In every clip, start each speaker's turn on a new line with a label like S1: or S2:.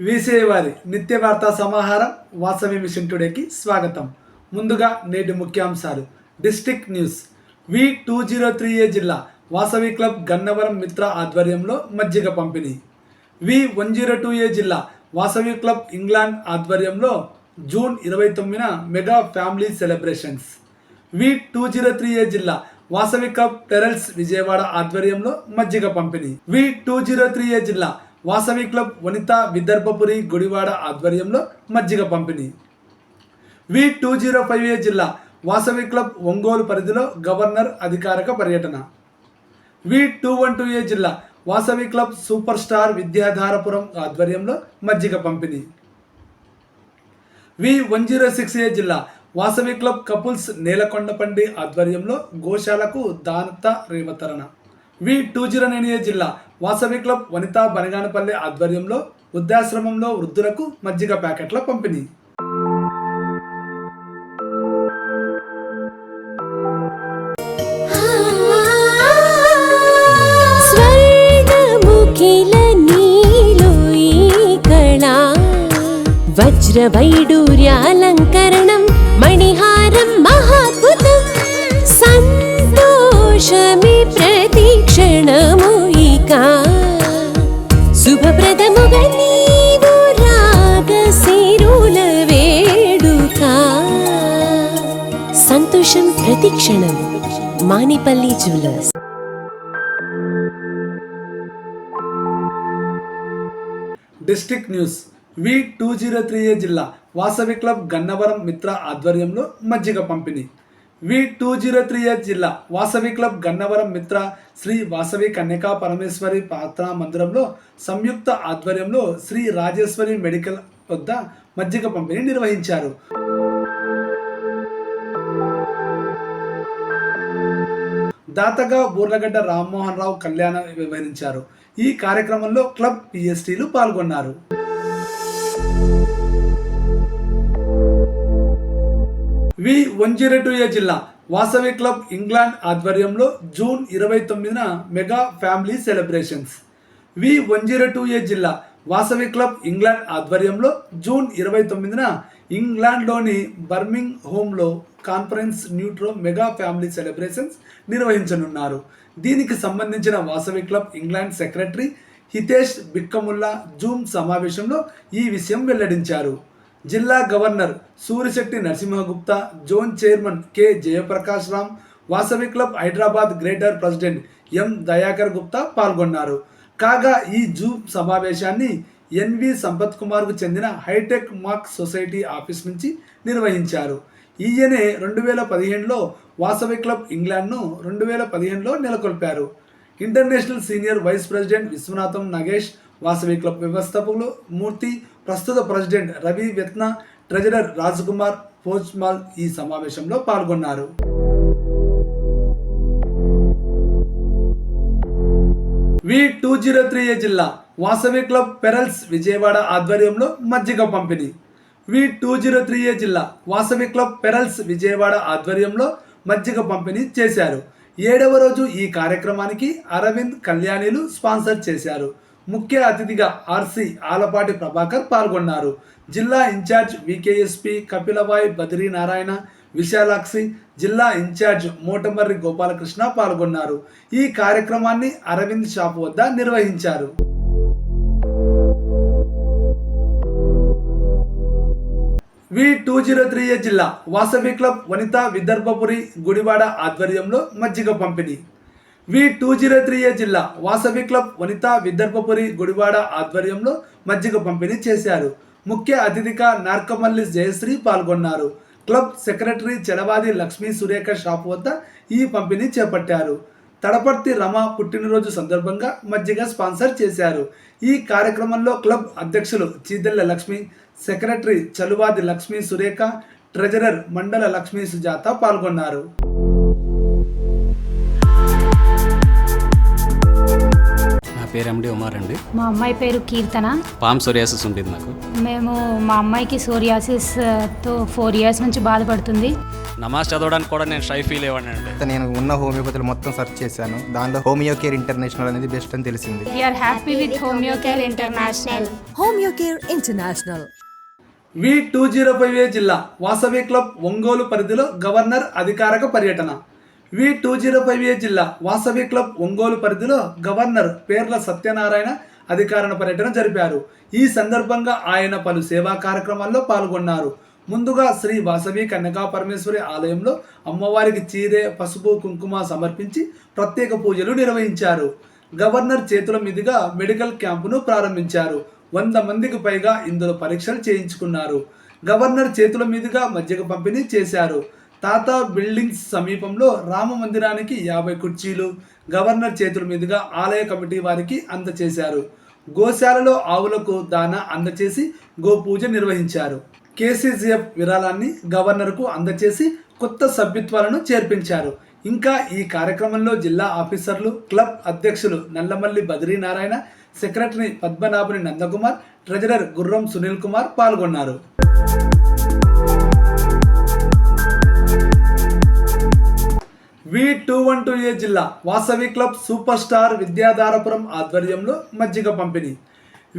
S1: VCI వారి నిత్య వార్తా సమాహారం వాసవి మిషన్ టుడేకి స్వాగతం. ముందుగా నేటి ముఖ్యాంశాలు. District news. V two zero three A జిల్లా వాసవి క్లబ్ గన్నవరం మిత్ర ఆధ్వర్యంలో మజ్జిగ పంపిణీ. V one zero two A జిల్లా వాసవి క్లబ్ ఇంగ్లాండ్ ఆధ్వర్యంలో జూన్ ఇరవై తొమ్మిదిన mega family celebrations. V two zero three A జిల్లా వాసవి క్లబ్ టెరల్స్ విజయవాడ ఆధ్వర్యంలో మజ్జిగ పంపిణీ. V two zero three A జిల్లా వాసవి క్లబ్ వనిత విదర్భపురి గుడివాడ ఆధ్వర్యంలో మజ్జిగ పంపిణీ. V two zero five A జిల్లా వాసవి క్లబ్ ఒంగోలు పరిధిలో గవర్నర్ అధికారిక పర్యటన. V two one two A జిల్లా Vasavi club super star Vidyadharapuram ఆధ్వర్యంలో మజ్జిగ పంపిణీ. V one zero six A జిల్లా వాసవి క్లబ్ కపుల్స్ నేలకొండపండి ఆధ్వర్యంలో గోశాలకు దానత రేవతరణ V two zero nine A జిల్లా వాసవి క్లబ్ వనితా బనగానపల్లి ఆధ్వర్యంలో వృద్ధాశ్రమంలో వృద్ధులకు మజ్జిగ ప్యాకెట్ల పంపిణీ.
S2: స్వర్గముఖిల నీలో ఈ కళా వజ్రవైడూర్యాలంకరణం క్షణము ఇక శుభప్రదముగా నీవు రాగశిరుల వేడుక. సంతోషం ప్రతి క్షణం Manepalli jewellers.
S1: District news. V two zero three A జిల్లా వాసవి క్లబ్ గన్నవరం మిత్ర ఆధ్వర్యంలో మజ్జిగ పంపిణీ. V two zero three eight జిల్లా వాసవి క్లబ్ గన్నవరం మిత్ర శ్రీ వాసవి కన్యకా పరమేశ్వరి ప్రార్థనా మందిరంలో సంయుక్త ఆధ్వర్యంలో శ్రీ రాజేశ్వరి మెడికల్ వద్ద మజ్జిగ పంపిణీ నిర్వహించారు. దాతగా బూర్లగడ్డ రామ్మోహన్ రావు కళ్యాణ వివరించారు ఈ కార్యక్రమంలో క్లబ్ పిఎస్టీలు పాల్గొన్నారు. V one zero two A జిల్లా వాసవి క్లబ్ ఇంగ్లాండ్ ఆధ్వర్యంలో జూన్ ఇరవై తొమ్మిదిన mega family celebrations. V one zero two A జిల్లా వాసవి క్లబ్ ఇంగ్లాండ్ ఆధ్వర్యంలో జూన్ ఇరవై తొమ్మిదిన ఇంగ్లాండ్లోని బర్మింగ్ హోమ్లో కాన్ఫరెన్స్ న్యూట్రో మెగా ఫ్యామిలీ సెలబ్రేషన్స్ నిర్వహించనున్నారు. దీనికి సంబంధించిన Vasavi club England secretary Hitesh Bikkamulla zoom సమావేశంలో ఈ విషయం వెల్లడించారు. జిల్లా governor Surisetti Narasimhagupta zone chairman K Jayaprakash Ram Vasavi club Hyderabad greater president M Dayakar Gupta పాల్గొన్నారు. కాగా ఈ జూమ్ సమావేశాన్ని ఎన్వి సంపత్ కుమార్కు చెందిన హైటెక్ మాక్ సొసైటీ ఆఫీస్ నుంచి నిర్వహించారు. ఈయనే రెండు వేల పదిహేనులో వాసవి క్లబ్ ఇంగ్లాండ్ను రెండు వేల పదిహేనులో నెలకొల్పారు. International senior vice president Viswanatham Nagesh Vasavi club వ్యవస్థాపకులు మూర్తి ప్రస్తుత ప్రెసిడెంట్ రవి వెత్న ట్రెజరర్ రాజ్కుమార్ పోజ్మాల్ ఈ సమావేశంలో పాల్గొన్నారు. V two zero three A జిల్లా వాసవి క్లబ్ పెరల్స్ విజయవాడ ఆధ్వర్యంలో మజ్జిగ పంపిణీ. V two zero three A జిల్లా వాసవి క్లబ్ పెరల్స్ విజయవాడ ఆధ్వర్యంలో మజ్జిగ పంపిణీ చేశారు. ఏడవ రోజు ఈ కార్యక్రమానికి అరవింద్ కళ్యాణిలు స్పాన్సర్ చేశారు. ముఖ్య అతిథిగా ఆర్సి ఆలపాటి ప్రభాకర్ పాల్గొన్నారు. జిల్లా ఇన్ఛార్జ్ వికేఎస్పి బద్రీ బద్రీనారాయణ విశాలాక్షి జిల్లా ఇన్ఛార్జ్ మోటమర్రి గోపాలకృష్ణ పాల్గొన్నారు. ఈ కార్యక్రమాన్ని అరవింద్ షాప్ వద్ద నిర్వహించారు. V two zero three A జిల్లా వాసవి క్లబ్ వనిత విదర్భపురి గుడివాడ ఆధ్వర్యంలో మజ్జిగ పంపిణీ. V two zero three A జిల్లా వాసవి క్లబ్ వనిత విదర్భపురి గుడివాడ ఆధ్వర్యంలో మజ్జిగ పంపిణీ చేశారు. ముఖ్య అతిథిగా నార్కమల్లి జయశ్రీ పాల్గొన్నారు. క్లబ్ సెక్రటరీ చెడవాది లక్ష్మీ సురేఖ షాప్ వద్ద ఈ పంపిణీ చేపట్టారు. తడపర్తి రమ పుట్టినరోజు సందర్భంగా మజ్జిగ స్పాన్సర్ చేశారు. ఈ కార్యక్రమంలో క్లబ్ అధ్యక్షులు చీదెల్ల లక్ష్మి సెక్రటరీ చలువాది లక్ష్మీ సురేఖ ట్రెజరర్ మండల లక్ష్మీ సుజాత పాల్గొన్నారు.
S3: పేరు ఎండి ఉమార్ అండి.
S4: మా అమ్మాయి పేరు కీర్తన.
S3: పామ్ సోరియాసిస్ ఉండేది నాకు మేము మా అమ్మాయికి సోరియాసిస్తో ఫోర్ ఇయర్స్ నుంచి బాధపడుతుంది.
S4: నమాజ్ చదవడానికి కూడా నేను షై ఫీల్ అయ్యాను అండి.
S5: నేను ఉన్న హోమియోపతిలో మొత్తం సెర్చ్ చేశాను. దానిలో హోమియో కేర్ ఇంటర్నేషనల్ అనేది బెస్ట్ అని తెలిసింది.
S3: We're happy with Homeo Care International
S6: Homeocare International.
S1: V two zero five A జిల్లా వాసవి క్లబ్ ఒంగోలు పరిధిలో గవర్నర్ అధికారిక పర్యటన. V two zero five A జిల్లా వాసవి క్లబ్ ఒంగోలు పరిధిలో గవర్నర్ పేర్ల సత్యనారాయణ అధికారణ పర్యటన జరిపారు. ఈ సందర్భంగా ఆయన పలు సేవా కార్యక్రమాల్లో పాల్గొన్నారు. ముందుగా శ్రీ వాసవి కన్యకా పరమేశ్వరి ఆలయంలో అమ్మవారికి చీరె పసుపు కుంకుమ సమర్పించి ప్రత్యేక పూజలు నిర్వహించారు. గవర్నర్ చేతుల మీదుగా మెడికల్ క్యాంపును ప్రారంభించారు. వంద మందికి పైగా ఇందులో పరీక్షలు చేయించుకున్నారు. గవర్నర్ చేతుల మీదుగా మజ్జిగ పంపిణీ చేశారు. తాత బిల్డింగ్స్ సమీపంలో రామ మందిరానికి యాభై కుర్చీలు గవర్నర్ చేతుల మీదుగా ఆలయ కమిటీ వారికి అందచేశారు. గోశాలలో ఆవులకు దాన అందచేసి గోపూజ నిర్వహించారు. కేసీజీఎఫ్ విరాళాన్ని గవర్నర్కు అందచేసి కొత్త సభ్యత్వాలను చేర్పించారు. ఇంకా ఈ కార్యక్రమంలో జిల్లా ఆఫీసర్లు క్లబ్ అధ్యక్షులు నల్లమల్లి బద్రీనారాయణ సెక్రటరీ పద్మనాభుని నందకుమార్ ట్రెజరర్ గుర్రం సునీల్ కుమార్ పాల్గొన్నారు. V two one two A జిల్లా Vasavi club super star Vidyadharapuram ఆధ్వర్యంలో మజ్జిగ పంపిణీ.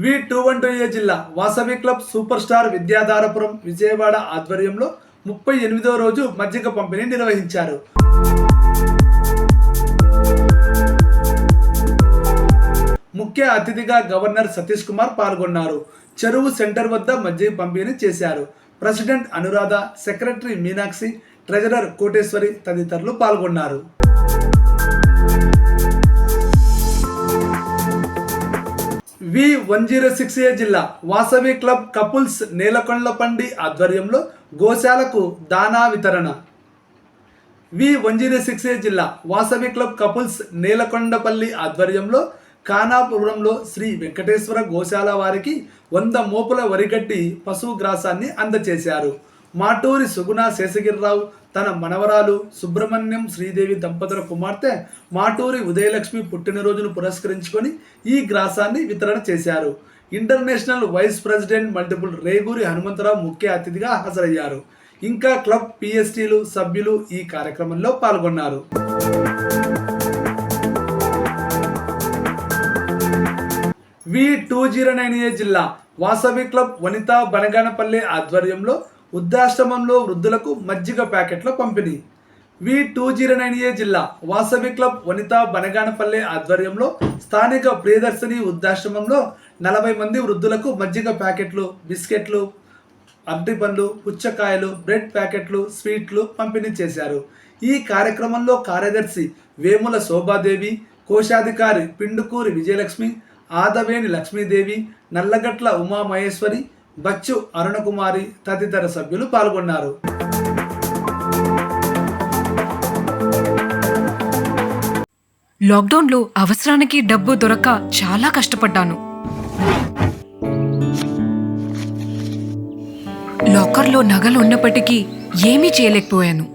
S1: V two one two A జిల్లా Vasavi club super star Vidyadharapuram Vijayawada ఆధ్వర్యంలో ముప్పై ఎనిమిదో రోజు మజ్జిగ పంపిణీ నిర్వహించారు. ముఖ్య అతిథిగా గవర్నర్ సతీష్ కుమార్ పాల్గొన్నారు. చెరువు సెంటర్ వద్ద మజ్జిగ పంపిణీ చేశారు. President Anuradha secretary Meenakshi treasurer Koteswari తదితరులు పాల్గొన్నారు. V one zero six A జిల్లా వాసవి క్లబ్ కపుల్స్ నేలకొండలపండి ఆధ్వర్యంలో గోశాలకు దానా వితరణ. V one zero six A జిల్లా వాసవి క్లబ్ కపుల్స్ నేలకొండపల్లి ఆధ్వర్యంలో ఖానాపురంలో శ్రీ వెంకటేశ్వర గోశాల వారికి వంద మోపుల వరిగట్టి పశువు గ్రాసాన్ని అందచేశారు. మాటూరి సుగుణ శేషగిరిరావు తన మనవరాలు సుబ్రహ్మణ్యం శ్రీదేవి దంపతుల కుమార్తె మాటూరి ఉదయలక్ష్మి పుట్టినరోజును పురస్కరించుకొని ఈ గ్రాసాన్ని వితరణ చేశారు. International vice president multiple Reguri Hanumantharao ముఖ్య అతిథిగా హాజరయ్యారు. ఇంకా క్లబ్ పిఎస్టీలు సభ్యులు ఈ కార్యక్రమంలో పాల్గొన్నారు. V two zero nine A జిల్లా వాసవి క్లబ్ వనితా బనగానపల్లి ఆధ్వర్యంలో వృద్ధాశ్రమంలో వృద్ధులకు మజ్జిగ ప్యాకెట్ల పంపిణీ. V two zero nine A జిల్లా వాసవి క్లబ్ వనిత బనగానపల్లె ఆధ్వర్యంలో స్థానిక ప్రియదర్శిని వృద్ధాశ్రమంలో నలభై మంది వృద్ధులకు మజ్జిగ ప్యాకెట్లు బిస్కెట్లు అరటిపండ్లు పుచ్చకాయలు బ్రెడ్ ప్యాకెట్లు స్వీట్లు పంపిణీ చేశారు. ఈ కార్యక్రమంలో కార్యదర్శి వేముల శోభాదేవి కోశాధికారి పిండుకూరి విజయలక్ష్మి ఆదవేణి లక్ష్మీదేవి నల్లగట్ల ఉమామహేశ్వరి బచ్చు అరుణకుమారి తదితర సభ్యులు పాల్గొన్నారు.
S7: లాక్డౌన్లో అవసరానికి డబ్బు దొరక్క చాలా కష్టపడ్డాను. లాకర్లో నగలు ఉన్నప్పటికీ ఏమీ చేయలేకపోయాను.